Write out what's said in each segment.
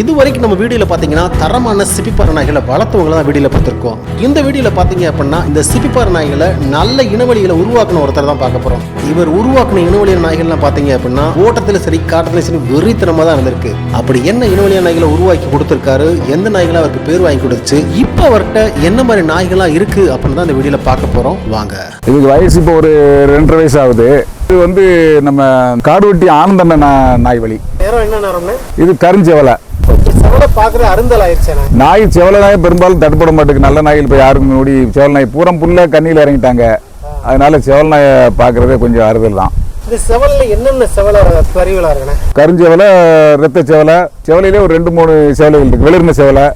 இது வரைக்கும் நம்ம வீடியோவில் பார்த்தீங்கன்னா தரமான சிப்பிப்பாறை நாய்களை வளர்த்தவங்களை தான் வீடியோவில் பார்த்துருக்கோம். இந்த வீடியோவில் பார்த்தீங்க அப்படின்னா இந்த சிப்பிப்பாறை நாய்களை நல்ல இனவழிகளை உருவாக்கின ஒருத்தர் தான் பார்க்க போகிறோம் இவர் உருவாக்கின இனவழியான நாய்கள்லாம் பார்த்தீங்க அப்படின்னா ஓட்டத்தில் சரி காட்டத்திலும் சரி வெறித்தனமாக தான் இருந்திருக்கு. அப்படி என்ன இனவழியான நாய்களை உருவாக்கி கொடுத்துருக்காரு? எந்த நாய்களை அவருக்கு பேர் வாங்கி கொடுத்துச்சு? இப்போ அவர்கிட்ட என்ன மாதிரி நாய்கள்லாம் இருக்கு அப்படின்னு தான் இந்த வீடியோவில் பார்க்க போகிறோம் வாங்க. இதுக்கு வயசு இப்போ ஒரு ரெண்டரை வயசு ஆகுது. இது வந்து நம்ம காடுவெட்டி ஆனந்தண்ண நாய் வழி இது கருஞ்செவலை. நாய் செவலை நாய் பெரும்பாலும் தட்டுப்பட மாட்டேங்குது. நல்ல நாயில் இப்போ யாருக்கும் ஓடி செவல் நாய் பூரம் புல்ல கண்ணியில் இறங்கிட்டாங்க. அதனால செவல் நாயை பார்க்குறதே கொஞ்சம் அறுதல் தான். இந்த செவல்ல என்னென்ன செவலை கருஞ்செவலை ரத்த செவலை செவலையிலே ஒரு ரெண்டு மூணு செவலைகள் இருக்குது வெளிர்ன செவலை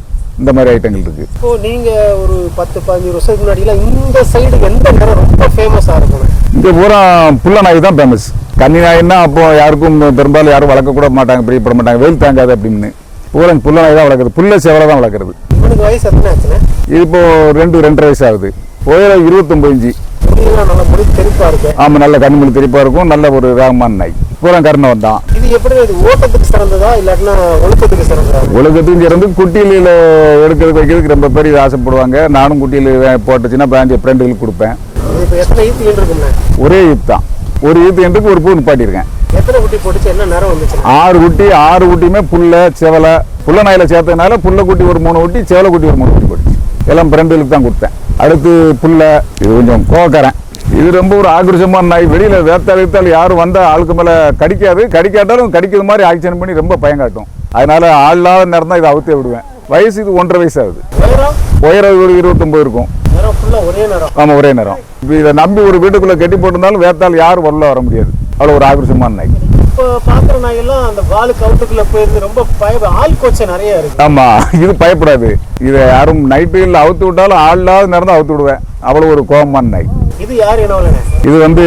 இந்த மாதிரி ஐட்டங்கள் இருக்குது இப்போ நீங்க ஒரு பத்து பதினஞ்சு வருஷத்துக்கு முன்னாடிலாம் இந்த சைடு எந்த நிறம் ரொம்ப ஃபேமஸா இருக்குண்ணே இங்கே பூரா புள்ள நாய் தான் ஃபேமஸ் கன்னி நாய்னா அப்போ யாருக்கும் பெரும்பாலும் யாரும் வளர்க்க கூட மாட்டாங்க பிரியப்பட மாட்டாங்க வெயில் தாங்காது அப்படின்னு. பூரா புள்ள நாய் தான் வளர்க்குறது. புல்ல செவலை தான் வளர்க்குறது. இவனுக்கு வயசு எத்தனை இது இப்போ ரெண்டு ரெண்டரை வயசு ஆகுது. உயரம் இருபத்தொம்பது முடியெல்லாம் நல்லா முடி தெளிப்பா இருக்கு. ஆமாம் நல்ல கண்ணுமணி திரிப்பாக இருக்கும் நல்ல ஒரு வேகமான நாய். பூரா கர்ணவன் தான் இது எப்படி இது ஓட்டத்துக்கு சிறந்ததா இல்லாட்டினா ஒழுக்கத்துக்கு சிறந்ததா? உலகத்தையும் சிறந்து குட்டியில் எடுக்கிறது வைக்கிறதுக்கு ரொம்ப பேர் இது ஆசைப்படுவாங்க. நானும் குட்டியில் போட்டுச்சுன்னா பிராஞ்சி ஃப்ரெண்டுகளுக்கு கொடுப்பேன். எத்தனை ஈத்து இருக்குண்ணே ஒரே ஈத்து தான் ஒரு ஈத்து எண்டுக்கு ஒரு பூ நிப்பாட்டியிருக்கேன். எத்தனை குட்டி போட்டுச்சு என்ன நேரம் வந்துச்சுண்ணே ஆறு குட்டி ஆறு குட்டியுமே புல்ல செவலை புல்ல நாயில சேர்த்ததுனால புல்ல குட்டி ஒரு மூணு குட்டி செவலை குட்டி ஒரு மூணு குட்டி போட்டுச்சு. எல்லாம் ஃப்ரெண்டுகளுக்கு தான் கொடுத்தேன். அடுத்து புல்ல இது கொஞ்சம் கோவக்காரன் இது ரொம்ப ஒரு ஆக்ரோஷமான நாய். வெளியில வேத்தாள் வேத்தாள் யாரும் வந்தா ஆளுக்கு மேல கடிக்காது. கடிக்காட்டாலும் கடிக்கிற மாதிரி ஆக்ஷன் பண்ணி ரொம்ப பயம் காட்டும் அதனால ஆள்லாத நேரம் தான் இதை அவுத்தே விடுவேன். வயசு இது ஒன்றரை வயசு ஆகுது. நேரம்? உயரம் ஒரு இருபத்தொம்பது இருக்கும். நேரம் நேரம். ஆமாம் ஒரே நேரம். இப்போ இதை நம்பி ஒரு வீட்டுக்குள்ளே கட்டி போட்டிருந்தாலும் வேத்தாள் யாரும் உள்ள வர முடியாது. அவ்வளோ ஒரு ஆக்ரோஷமான நாய் இப்போ பார்க்குற நாயெல்லாம் அந்த வாலு கவுட்டுக்குள்ள போயிருந்து ரொம்ப பய ஆள் கோச்சை நிறைய இருக்கு. ஆமா இது பயப்படாது. இதை யாரும் நைட்டில் அவுத்து விட்டாலும் ஆள் இல்லாத தான் அவுத்து விடுவேன். அவ்வளோ ஒரு கோபமான நாய் இது யார் என்ன இது வந்து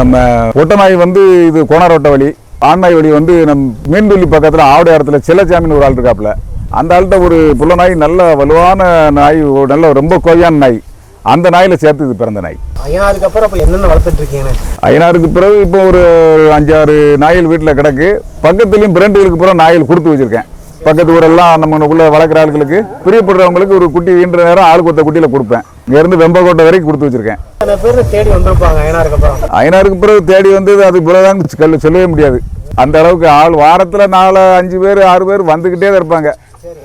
நம்ம ஒட்ட நாய் வந்து இது கோணரோட்ட வழி ஆண் நாய் வழி வந்து நம் மீன்வெளி பக்கத்தில் ஆவடையாரத்தில் செல்லச்சாமின்னு ஒரு ஆள் இருக்காப்புல. அந்த ஆள்கிட்ட ஒரு புள்ள நாய் நல்ல வலுவான நாய் நல்ல ரொம்ப கோயான நாய். அந்த நாயில சேர்த்து இது பிறந்த நாய். ஐயாருக்கு அப்புறம் இப்போ என்னென்ன வளர்த்துட்டு இருக்கீங்கண்ணே ஐயனாருக்கு பிறகு இப்போ ஒரு அஞ்சாறு நாய்கள் வீட்டில் கிடக்கு. பக்கத்துலேயும் பிரெண்டுகளுக்கு பிறகு நாய்கள் கொடுத்து வச்சிருக்கேன். பக்கத்து ஊரெல்லாம் நம்மளுக்குள்ள வளர்க்குற ஆட்களுக்கு பிரியப்படுறவங்களுக்கு ஒரு குட்டி ஈன்ற நேரம் ஆளுக்கு ஒத்த குட்டியில் கொடுப்பேன். இங்கேருந்து வெம்பக்கோட்டை வரைக்கும் கொடுத்து வச்சிருக்கேன். தேடி வந்திருப்பாங்க ஐயனாருக்கு அப்புறம். ஐயனாருக்கு பிறகு தேடி வந்தது அது இவ்வளோதான் சொல்ல சொல்லவே முடியாது. அந்த அளவுக்கு ஆள் வாரத்தில் நாலு அஞ்சு பேர் ஆறு பேர் வந்துக்கிட்டே தான் இருப்பாங்க.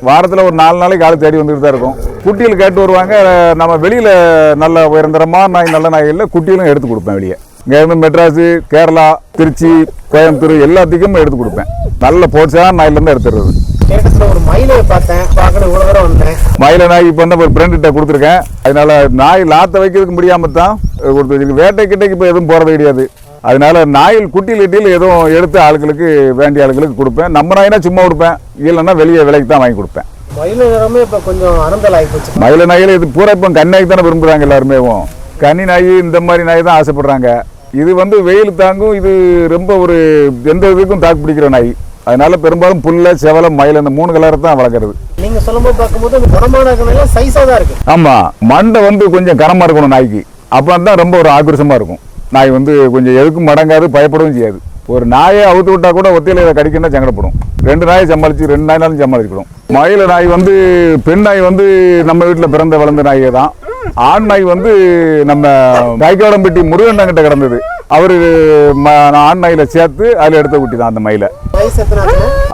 வாரத்தில் ஒரு நாலு நாளைக்கு ஆள் தேடி வந்துட்டு தான் இருக்கும். குட்டியில் கேட்டு வருவாங்க நம்ம வெளியில் நல்ல உயர்ந்தரமான நாய் நல்ல நாய்களில் குட்டியிலும் எடுத்து கொடுப்பேன் வெளியே. இங்கேருந்து மெட்ராஸு கேரளா திருச்சி கோயம்புத்தூர் எல்லாத்துக்கும் எடுத்து கொடுப்பேன். நல்ல போட்ஸான நாயிலேருந்து எடுத்துடுறது. ஒரு மயிலையை பார்த்தேன் பார்க்கணும் இவ்வளோ தூரம் வந்தேன். மயில நாய் இப்போ வந்து ஒரு ஃப்ரெண்டுகிட்ட கொடுத்துருக்கேன். அதனால நாய் லாத்த வைக்கிறதுக்கு முடியாம தான் கொடுத்து வச்சிருக்கு வேட்டை கிட்டைக்கு இப்போ எதுவும் போகிறது கிடையாது. அதனால நாயில் குட்டியில் இட்டியில் எதுவும் எடுத்து ஆளுகளுக்கு வேண்டிய ஆளுகளுக்கு கொடுப்பேன். நம்ம நாய்னா சும்மா கொடுப்பேன். இல்லைன்னா வெளியே விலைக்கு தான் வாங்கி கொடுப்பேன். மயில் நாயில் இது பூரா இப்போ கண்ணாய்க்கு தானே விரும்புகிறாங்க எல்லாருமே. கன்னி நாய் இந்த மாதிரி நாய் தான் ஆசைப்படுறாங்க. இது வந்து வெயில் தாங்கும். இது ரொம்ப ஒரு எந்த இதுக்கும் தாக்கு பிடிக்கிற நாய். அதனால பெரும்பாலும் புல்ல செவலம் மயில் இந்த மூணு கலர் தான் வளர்க்குறது. நீங்கள் சொல்லும்போது பார்க்கும்போது அந்த குணமான சைஸாக தான் இருக்கு. ஆமா மண்டை வந்து கொஞ்சம் கனமா இருக்கணும் நாய்க்கு. அப்போ தான் ரொம்ப ஒரு ஆக்ரோஷமா இருக்கும். நாய் வந்து கொஞ்சம் எதுக்கும் மடங்காது பயப்படவும் செய்யாது. ஒரு நாயை அவுத்து விட்டா கூட ஒத்தையில இதை கடிக்கணும்னா சங்கடப்படும். ரெண்டு நாயை சமாளிச்சு ரெண்டு நாய்னாலும் சமாளிக்கணும். மயில நாய் வந்து பெண் நாய் வந்து நம்ம வீட்டில் பிறந்த வளர்ந்த நாயே தான். ஆண் நாய் வந்து நம்ம கைக்காடம்பட்டி முருகன் கிட்ட கிடந்தது. அவரு ஆண் நாயில சேர்த்து அதில் எடுத்த குட்டி தான் அந்த மயிலை.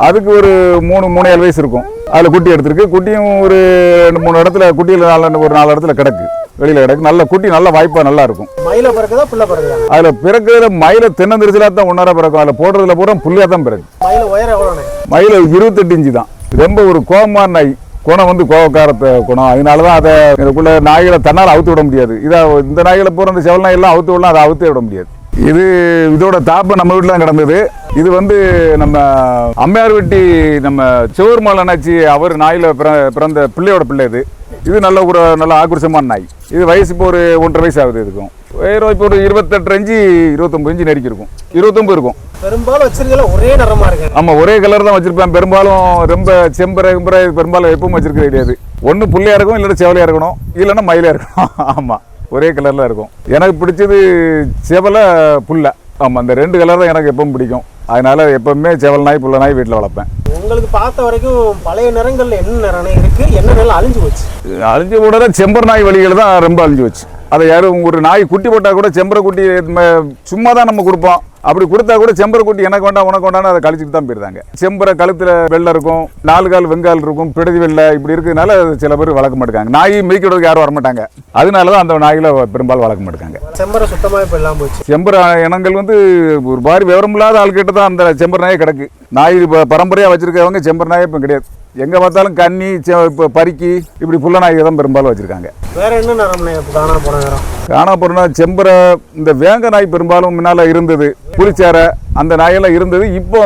அதுக்கு ஒரு மூணு மூணு ஏழு வயசு இருக்கும். அதில் குட்டி எடுத்திருக்கு. குட்டியும் ஒரு ரெண்டு மூணு இடத்துல குட்டியில் நாலு ஒரு நாலு இடத்துல கிடக்கு. வெளியில் கிடக்கு. நல்ல குட்டி நல்ல வாய்ப்பாக நல்லா இருக்கும். மயில பிறகுதா புள்ள பிறகுதா அதில் பிறக்கிறதுல மயில தென்னந்திரிச்சலாக தான் ஒன்றரை பிறக்கும். அதில் போடுறதுல பூரா புள்ளியாக தான் பிறகு மயில உயரம் எவ்வளோண்ணே மயில இருபத்தெட்டு இன்ச்சு தான். ரொம்ப ஒரு கோபமான நாய். குணம் வந்து கோபக்காரத்த குணம். அதனால தான் அதை இதுக்குள்ள நாய்களை தன்னால் அவுத்து விட முடியாது. இதை இந்த நாய்களை பூரா இந்த செவல் நாயெல்லாம் அவுத்து விடலாம் அதை அவுத்தே விட முடியாது. இது இதோட தாப்பு நம்ம வீட்டில் தான் கிடந்தது. இது வந்து நம்ம அம்மையார் வெட்டி நம்ம சிவருமாள் அண்ணாச்சி அவர் நாயில் பிற- பிறந்த பிள்ளையோட பிள்ளை இது. இது நல்ல ஒரு நல்ல ஆக்ரோஷமான நாய். இது வயசு இப்போ ஒரு ஒன்றரை வயசு ஆகுது இதுக்கும் உயரம் இப்போ ஒரு இருபத்தெட்டு இன்ச்சு இருபத்தொம்பது இன்ச்சு நெருக்கி இருக்கும் இருபத்தொம்பது இருக்கும். பெரும்பாலும் வச்சிருக்கல ஒரே நிறமா இருக்கு. ஆமாம் ஒரே கலர் தான் வச்சிருப்பேன். பெரும்பாலும் ரொம்ப செம்பரை கிம்பரை பெரும்பாலும் எப்பவும் வச்சிருக்கிறது கிடையாது ஒன்று புள்ளையா இருக்கும் இல்லைன்னா செவலையா இருக்கணும் இல்லைன்னா மயிலா இருக்கணும். ஆமாம் ஒரே கலரில் இருக்கும். எனக்கு பிடிச்சது செவலை புல்லை. ஆமாம் அந்த ரெண்டு கலர் தான் எனக்கு எப்பவும் பிடிக்கும். அதனால எப்பவுமே செவல் நாய் புள்ள நாய் வீட்டில் வளர்ப்பேன். உங்களுக்கு பார்த்த வரைக்கும் பழைய நிறங்கள்ல என்ன நிறம் இருக்கு? என்ன நிறம் அழிஞ்சு போச்சு? அழிஞ்சு போடுற செம்பர் நாய் வழிகள் தான் ரொம்ப அழிஞ்சு வச்சு அதை யாரும் ஒரு நாய் குட்டி போட்டால் கூட செம்பரை குட்டி சும்மா தான் நம்ம கொடுப்போம். அப்படி கொடுத்தா கூட செம்பரை குட்டி எனக்கு வேண்டாம் உனக்கு வேண்டாம்னு அதை கழிச்சிட்டு தான் போயிருந்தாங்க செம்பரை கழுத்தில் வெள்ளை இருக்கும் நாலு கால் வெங்கால் இருக்கும் பிடதி வெள்ளை இப்படி இருக்கிறதுனால சில பேர் வளர்க்க மாட்டாங்க. நாய் மிதிக்கிறதுக்கு யாரும் வரமாட்டாங்க. அதனால தான் அந்த நாய்களை பெரும்பாலும் வளர்க்க மாட்டாங்க. செம்பரை சுத்தமா இப்ப எல்லாம் போச்சு. செம்பர் இனங்கள் வந்து ஒரு மாதிரி விவரம் இல்லாத ஆள்கிட்ட தான் அந்த செம்பர் நாயே கிடக்கு. நாய் இப்போ பரம்பரையாக வச்சிருக்கவங்க செம்பர் நாயே இப்போ கிடையாது. எங்கே பார்த்தாலும் கன்னி செ- இப்போ பருக்கி இப்படி புள்ள நாய்கள் தான் பெரும்பாலும் வச்சுருக்காங்க. வேற என்ன காணா போன நிறம்? காணா போறோம்னா செம்பரை இந்த வேங்க நாய் பெரும்பாலும் முன்னால் இருந்தது. புளிச்சாரை அந்த நாயெல்லாம் இருந்தது. இப்போ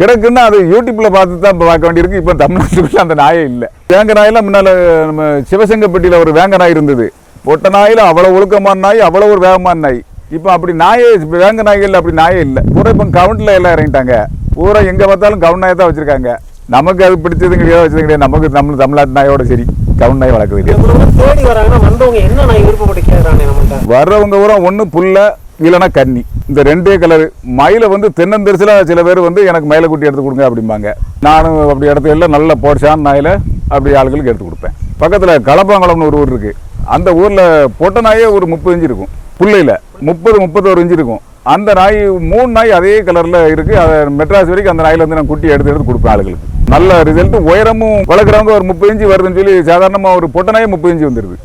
கிடக்குன்னா அது யூடியூப்ல பார்த்து தான் பார்க்க வேண்டியிருக்கு. இப்போ தமிழ்நாட்டுக்குள்ள அந்த நாயே இல்லை. வேங்க நாயெல்லாம் முன்னால் நம்ம சிவசங்கப்பட்டியில் ஒரு வேங்க நாய் இருந்தது. பொட்ட நாயில் அவ்வளோ ஒழுக்கமான நாய் அவ்வளோ ஒரு வேகமான நாய். இப்போ அப்படி நாயே இப்போ வேங்க நாய்கள் அப்படி நாயே இல்லை. பூரா இப்போ கவுண்டில் எல்லாம் இறங்கிட்டாங்க. பூரா எங்கே பார்த்தாலும் கவுன் நாயை தான் வச்சுருக்காங்க. நமக்கு அது பிடிச்சது கிடையாது வச்சது கிடையாது. நமக்கு தமிழ் தமிழ்நாட்டு நாயோட சரி. கவுண்ட் நாய் வளர்க்குறது கிடையாது இவ்வளவு தேடி வராங்கன்னா வந்தவங்க என்ன நாய் விருப்பப்பட்டு கேட்கறாங்க நம்மள்ட்ட? வர்றவங்க பூரா ஒன்று புல்ல இல்லைன்னா கன்னி. இந்த ரெண்டே கலர் மயிலை வந்து தென்னந்தரிசில சில பேர் வந்து எனக்கு மயிலை குட்டி எடுத்து கொடுங்க அப்படிம்பாங்க. நானும் அப்படி இடத்துல நல்ல போட்சான் நாயில அப்படி ஆளுகளுக்கு எடுத்து கொடுப்பேன். பக்கத்தில் களப்பாங்குளம்னு ஒரு ஊர் இருக்கு. அந்த ஊரில் பொட்ட நாயே ஒரு முப்பது இன்ச்சு இருக்கும். புள்ளையில் முப்பது முப்பத்தோரு இன்ச்சு இருக்கும். அந்த நாய் மூணு நாய் அதே கலரில் இருக்கு. அதை மெட்ராஸ் வரைக்கும் அந்த நாயில இருந்து நான் குட்டி எடுத்து எடுத்து கொடுப்பேன் ஆளுகளுக்கு. நல்ல ரிசல்ட் உயரமும் வளர்க்குறவங்க ஒரு முப்பது இன்ச்சு வருதுன்னு சொல்லி சாதாரணமாக ஒரு பொட்ட நாயே முப்பது இன்ச்சு வந்துருது.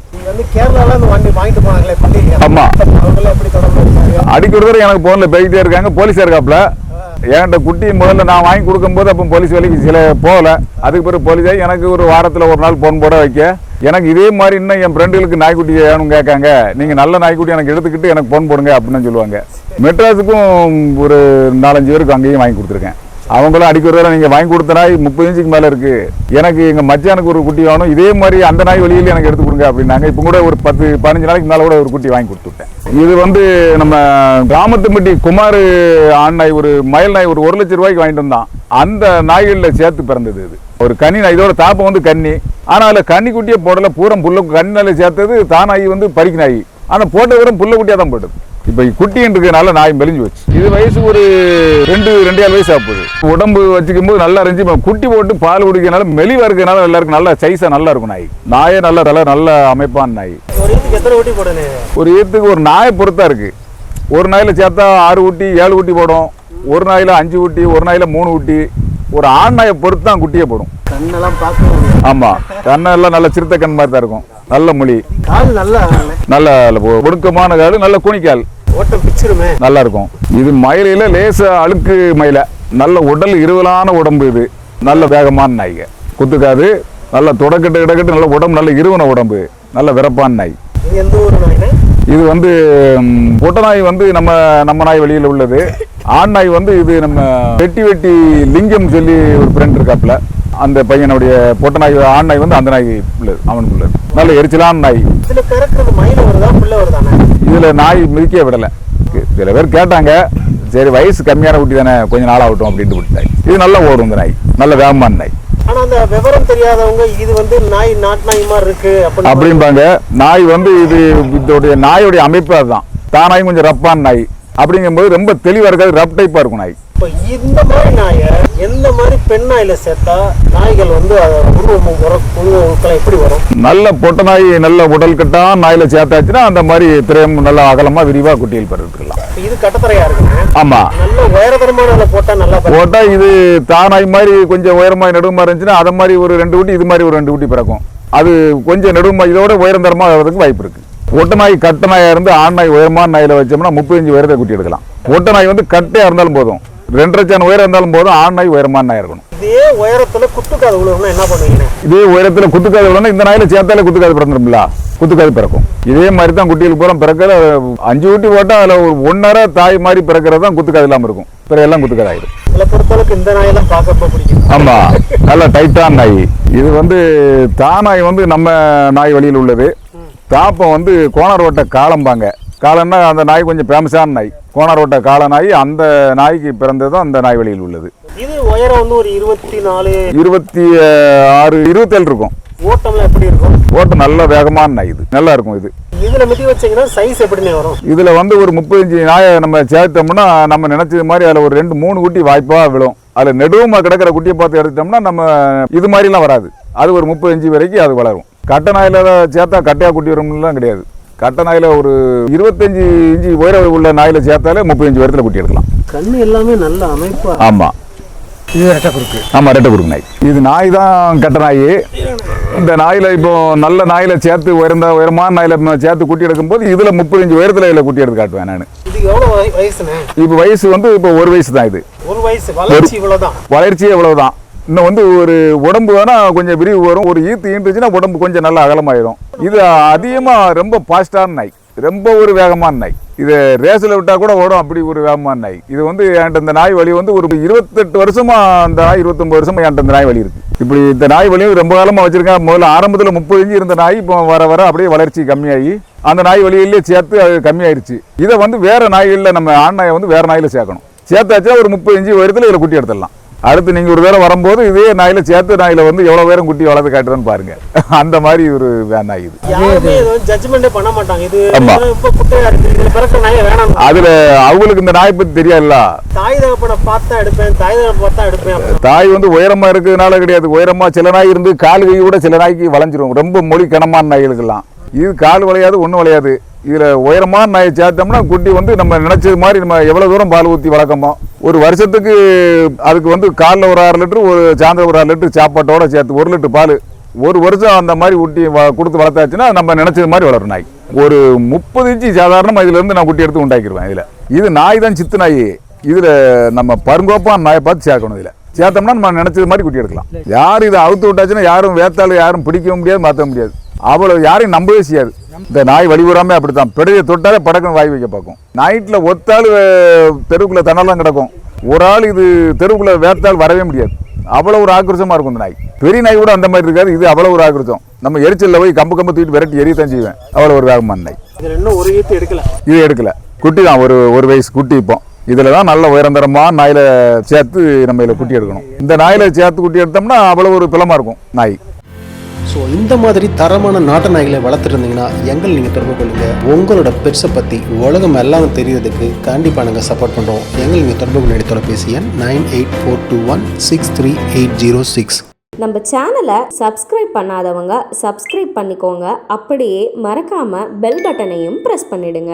ஆமா. இருக்காங்க அடிக்கடி தடவை எனக்கு போனில் பேசிட்டே இருக்காங்க. போலீஸார் இருக்காப்புல. என்கிட்ட குட்டி முதல்ல நான் வாங்கி கொடுக்கும்போது அப்போ போலீஸ் வேலைக்கு சில போகல. அதுக்கு பிறகு போலீஸாக எனக்கு ஒரு வாரத்தில் ஒரு நாள் போன் போட வைக்க. எனக்கு இதே மாதிரி இன்னும் என் ஃப்ரெண்டுகளுக்கு நாய்க்குட்டி வேணும் கேட்காங்க. நீங்கள் நல்ல நாய்க்குட்டி எனக்கு எடுத்துக்கிட்டு எனக்கு போன் போடுங்க அப்படின்னு சொல்லுவாங்க. மெட்ராஸுக்கும் ஒரு நாலஞ்சு பேருக்கு அங்கேயும் வாங்கி கொடுத்துருக்கேன். அவங்களும் அடிக்க ஒரு நீங்கள் வாங்கி கொடுத்த நாய் முப்பது இன்ச்சுக்கு மேலே இருக்குது எனக்கு எங்கள் மச்சானுக்கு ஒரு குட்டி வேணும். இதே மாதிரி அந்த நாய் வழியில் எனக்கு எடுத்து கொடுங்க அப்படின்னாங்க. இப்போ கூட ஒரு பத்து பதினஞ்சு நாளைக்கு மேலே கூட ஒரு குட்டி வாங்கி கொடுத்துட்டேன். இது வந்து நம்ம கிராமத்துப்பட்டி குமார் ஆண் நாய் ஒரு மயில் நாய் ஒரு ஒரு லட்சம் ரூபாய்க்கு வாங்கிட்டு வந்தான். அந்த நாய்களில் சேர்த்து பிறந்தது இது. ஒரு கன்னி நாய். இதோட தாப்பம் வந்து கன்னி. ஆனால் அதில் கன்னி போடலை போடல. பூரம் புல்ல கன்னி நாயில் சேர்த்தது தானாயி வந்து பறிக்கு நாய். ஆனால் போட்ட வெறும் புல்ல குட்டியாக தான் போட்டது. இப்போ குட்டின்னு இருக்கனால நாய் மெலிஞ்சு வச்சு இது வயசு ஒரு ரெண்டு ரெண்டே ஏழு வயசு ஆகுது உடம்பு வச்சுக்கும் போது நல்லா இருந்துச்சு. குட்டி போட்டு பால் குடிக்கிறனால மெலிவா இருக்கனால எல்லாருக்கும் நல்லா சைஸா நல்லா இருக்கும் நாய். நாயே நல்ல தலை நல்ல அமைப்பான நாய். ஒரு ஈரத்துக்கு ஒரு நாயை பொறுத்தா இருக்கு. ஒரு நாயில சேர்த்தா ஆறு ஊட்டி ஏழு ஊட்டி போடும். ஒரு நாயில அஞ்சு ஊட்டி ஒரு நாயில மூணு ஊட்டி. ஒரு ஆண் நாயை பொறுத்து தான் குட்டியே போடும். கண்ணெல்லாம் பார்க்கணும் ஆமா. கண்ணெல்லாம் நல்ல சிறுத்தை கண் மாதிரி தான் இருக்கும். நல்ல மொழி. நல்லா நல்ல ஒடுக்கமான காடு நல்ல குனிக்கால். ஓட்டம் பிச்சிருமே. நல்லா இருக்கும் இது மயிலையில லேச அழுக்கு மயிலை. நல்ல உடல் இருவலான உடம்பு இது. நல்ல வேகமான நாய்ங்க குத்துக்காது. நல்ல தொடக்கட்டு இடக்கட்டு நல்ல உடம்பு நல்ல இருவன உடம்பு. நல்ல விறப்பான நாய். இது எந்த ஊர் நாய்னே இது? வந்து பொட்டை நாய் வந்து நம்ம நம்ம நாய் வெளியில் உள்ளது. ஆண் நாய் வந்து இது நம்ம வெட்டி வெட்டி லிங்கம் சொல்லி ஒரு ஃப்ரெண்ட் இருக்காப்புல. அந்த பையனுடைய பொட்டை நாய் ஆண் நாய் வந்து அந்த நாய் உள்ளது அவனுக்கு உள்ளது நல்ல எரிச்சலான நாய். இதுல பிறக்கிறது மயில வருதா புள்ள வருதானே இதுல நாய் மிதிக்க விடல. சில பேர் கேட்டாங்க சரி வயசு கம்மியான குட்டி தானே கொஞ்ச நாள் ஆகட்டும் அப்படின்ட்டு விட்டுட்டாய் இது நல்லா ஓடும் இந்த நாய் நல்ல வேகமான நாய். ஆனா அந்த விவரம் தெரியாதவங்க இது வந்து நாய் நாட்டு நாய் மாதிரி இருக்கு அப்படிம்பாங்க. நாய் வந்து இது இதோடைய நாயோடைய அமைப்பு அதுதான். தானாயும் கொஞ்சம் ரப்பான நாய். அப்படிங்கும்போது ரொம்ப தெளிவா இருக்காது ரப் டைப்பா இருக்கும் நாய். இப்ப இந்த மாதிரி நாயை எந்த மாதிரி பெண் நாயில சேர்த்தா நாய்கள் வந்து உருவம் உர- உருவம் எப்படி வரும்? நல்ல பொட்டை நாய் நல்ல உடல் கட்டா நாயில சேர்த்தாச்சுன்னா அந்த மாதிரி திரையம் நல்லா அகலமா விரிவா குட்டியில் இப்ப இது கட்டத்தரையா இருக்குங்க ஆமா. நல்ல உயரதரமான போட்டா நல்லா பிறக்கும். போட்டா இது தானாய் மாதிரி கொஞ்சம் உயரமா நடுவுமா இருந்துச்சுன்னா அதை மாதிரி ஒரு ரெண்டு ஊட்டி இது மாதிரி ஒரு ரெண்டு ஊட்டி பிறக்கும். அது கொஞ்சம் நடுவுமா இதோட உயரம் தரமா ஆகிறதுக்கு வாய்ப்பு இருக்கு. ஒட்ட நாய் கட்ட நாயா இருந்து ஆண் நாய் உயரமான நாயில வச்சோம்னா முப்பது இஞ்சு உயரத்தை குட்டி எடுக்கலாம். ஒட்ட நாய் வந்து கட்டையா இருந்தாலும் போதும். ரெண்டரை சான் உயரம் இருந்தாலும் போதும் ஆண் நாய் உயரமான நாய் இருக்கணும். இதே உயரத்துல குத்துக்காது விழுவுனா என்ன பண்ணுவீங்க? இதே உயரத்துல குத்துக்காது விடணும் இந்த நாயில சேர்த்தாலே குத்துக்காது பிறந்துரும்ல குத்துக்காது பிறக்கும். இதே மாதிரி தான் குட்டிகள் பூரா பிறக்கிற அஞ்சு ஊட்டி போட்டா அதுல ஒரு ஒன்னரை தாய் மாதிரி பிறக்கிறது தான் குத்துக்காது இல்லாம இருக்கும். பிறகு எல்லாம் குத்துக்காது ஆயிடும் இதுல பொறுத்தளவுக்கு இந்த நாயெல்லாம் பார்க்கப்ப பிடிக்கும். ஆமா. நல்ல டைட்டான நாய். இது வந்து தானாய் வந்து நம்ம நாய் வழியில் உள்ளது. தாப்பம் வந்து கோணர் ஓட்ட காலம்பாங்க. காலம்னா அந்த நாய் கொஞ்சம் ஃபேமஸான நாய். கோணர் ஓட்ட கால நாய் அந்த நாய்க்கு பிறந்தது தான் அந்த நாய் வழியில் உள்ளது. இது உயரம் வந்து ஒரு இருபத்தி நாலு இருபத்தி ஆறு இருபத்தேழு இருக்கும். ஓட்டம்லாம் எப்படி இருக்கும்? ஓட்டம் நல்ல வேகமான நாய் இது. நல்லா இருக்கும் இது. இதுல மிதி வச்சீங்கன்னா சைஸ் எப்படிண்ணே வரும்? இதில் வந்து ஒரு முப்பத்தஞ்சு நாயை நம்ம சேர்த்தோம்னா நம்ம நினச்சது மாதிரி அதில் ஒரு ரெண்டு மூணு குட்டி வாய்ப்பாக விழும். அதில் நெடுவுமா கிடக்கிற குட்டியை பார்த்து எடுத்துட்டோம்னா நம்ம இது மாதிரிலாம் வராது. அது ஒரு முப்பத்தஞ்சு வரைக்கும் அது வளரும். கட்டை நாயில் சேர்த்தா கட்டையாக குட்டி வரும்லாம் கிடையாது. கட்டை நாயில் ஒரு இருபத்தஞ்சி இன்ச்சு உயரம் உள்ள நாயில் சேர்த்தாலே முப்பத்தஞ்சு உயரத்தில் குட்டி எடுக்கலாம். கண்ணு எல்லாமே நல்ல அமைப்பா ஆமாம் இது ரெட்டை குறுக்கு. ஆமாம் ரெட்டை குறுக்கு நாய். இது நாய் தான் கட்டை நாய் இந்த நாயில் இப்போ நல்ல நாயில் சேர்த்து உயர்ந்த உயரமான நாயில் சேர்த்து குட்டி எடுக்கும்போது இதில் முப்பத்தஞ்சு உயரத்தில் இதில் குட்டி எடுத்து காட்டுவேன் நான். இப்போ வயசு வந்து இப்போ ஒரு வயசு தான் இது. ஒரு வயசு வளர்ச்சி இவ்வளவுதான். வளர்ச்சியே இவ்வளவுதான். இன்னும் வந்து ஒரு உடம்பு வேணால் கொஞ்சம் விரிவு வரும். ஒரு ஈத்து ஈண்டுச்சுன்னா உடம்பு கொஞ்சம் நல்லா அகலமாயிடும் இது அதிகமாக ரொம்ப ஃபாஸ்ட்டான நாய் ரொம்ப ஒரு வேகமான நாய் இது ரேஸில் விட்டா கூட ஓடும். அப்படி ஒரு வேகமான நாய் இது வந்து என்கிட்ட இந்த நாய் வலி வந்து ஒரு இருபத்தெட்டு வருஷமாக அந்த நாய் இருபத்தொம்பது வருஷமாக என்கிட்ட இந்த நாய் வலி இருக்குது இப்படி இந்த நாய் வலியும் ரொம்ப காலமாக வச்சுருக்கேன். முதல்ல ஆரம்பத்தில் முப்பது இஞ்சி இருந்த நாய் இப்போ வர வர அப்படியே வளர்ச்சி கம்மியாகி அந்த நாய் வழியிலேயே சேர்த்து அது கம்மியாயிருச்சு. இதை வந்து வேறு நாய்களில் நம்ம ஆண் நாயை வந்து வேறு நாயில் சேர்க்கணும். சேர்த்தாச்சா ஒரு முப்பது இஞ்சி உயரத்தில் இதில் குட்டி எடுத்துடலாம். அடுத்து நீங்கள் ஒரு தடவை வரும்போது இதே நாயில் சேர்த்து நாயில் வந்து எவ்வளோ பேரும் குட்டி வளர்த்து காட்டுறேன்னு பாருங்க. அந்த மாதிரி ஒரு வே- நாய் இது. நாய வேணாம் அதில் அவங்களுக்கு இந்த நாய் பற்றி தெரியாதுல்ல? தாய் தாய் வந்து உயரமா இருக்கிறதுனால கிடையாது. உயரமா சில நாய் இருந்து கால் கை கூட சில நாய்க்கு வளைஞ்சிரும். ரொம்ப மொழி கனமான நாய்களுக்கெல்லாம். இது கால் வளையாது ஒன்றும் வளையாது. இதில் உயரமாக நாயை சேர்த்தோம்னா குட்டி வந்து நம்ம நினச்சது மாதிரி நம்ம எவ்வளோ தூரம் பால் ஊற்றி வளர்க்கமோ ஒரு வருஷத்துக்கு அதுக்கு வந்து காலைல ஒரு ஆறு லிட்ரு ஒரு சாயந்தரம் ஒரு ஆறு லிட்ரு சாப்பாட்டோட சேர்த்து ஒரு லிட்டர் பால் ஒரு வருஷம் அந்த மாதிரி ஊட்டி வ- கொடுத்து வளர்த்தாச்சுன்னா நம்ம நினச்சது மாதிரி வளரும் நாய். ஒரு முப்பது இன்ச்சு சாதாரணமாக இதுலேருந்து நான் குட்டி எடுத்து உண்டாக்கிடுவேன் இதில். இது நாய் தான் சித்து நாய். இதில் நம்ம பருங்கோப்பான் நாயை பார்த்து சேர்க்கணும் இதில். சேர்த்தோம்னா நம்ம நினச்சது மாதிரி குட்டி எடுக்கலாம். யார் இதை அவுத்து விட்டாச்சுன்னா யாரும் வேத்தாலும் யாரும் பிடிக்கவும் முடியாது மாற்ற முடியாது. அவ்வளோ யாரையும் நம்பவே செய்யாது. இந்த நாய் வழிபுறாமே அப்படித்தான். பிடையை தொட்டாலே படக்குன்னு வாய் வைக்க பார்க்கும். நைட்டில் ஒத்தாள் தெருவுக்குள்ளே தனலாம் கிடக்கும். ஒரு ஆள் இது தெருவுக்குள்ளே வேத்தால் வரவே முடியாது. அவ்வளோ ஒரு ஆக்ரோஷமாக இருக்கும் இந்த நாய். பெரிய நாய் கூட அந்த மாதிரி இருக்காது. இது அவ்வளோ ஒரு ஆக்ரோஷம். நம்ம எரிச்சலில் போய் கம்பு கம்பு தூக்கிட்டு விரட்டி எரியத்தான் செய்வேன். அவ்வளோ ஒரு வேகமான நாய். ஒரு எடுக்கல. இது எடுக்கல. குட்டி தான். ஒரு ஒரு வயசு குட்டி இப்போ. இதில் தான் நல்ல உயரந்தரமாக நாயில் சேர்த்து நம்ம இதில் குட்டி எடுக்கணும். இந்த நாயில் சேர்த்து குட்டி எடுத்தோம்னா அவ்வளோ ஒரு பிளமாக இருக்கும் நாய். ஸோ இந்த மாதிரி தரமான நாட்டு நாய்களை வளர்த்துருந்தீங்கன்னா எங்களை நீங்கள் தொடர்பு கொள்ளுங்க. உங்களோட பெட்ஸை பற்றி உலகம் எல்லாம் தெரியறதுக்கு கண்டிப்பாக நாங்கள் சப்போர்ட் பண்ணுறோம் எங்களை நீங்கள் தொடர்பு கொள்ள தொலைபேசி எண் nine eight four two one six three eight zero six. நம்ம சேனலை சப்ஸ்கிரைப் பண்ணாதவங்க சப்ஸ்கிரைப் பண்ணிக்கோங்க. அப்படியே மறக்காமல் பெல் பட்டனையும் ப்ரெஸ் பண்ணிடுங்க.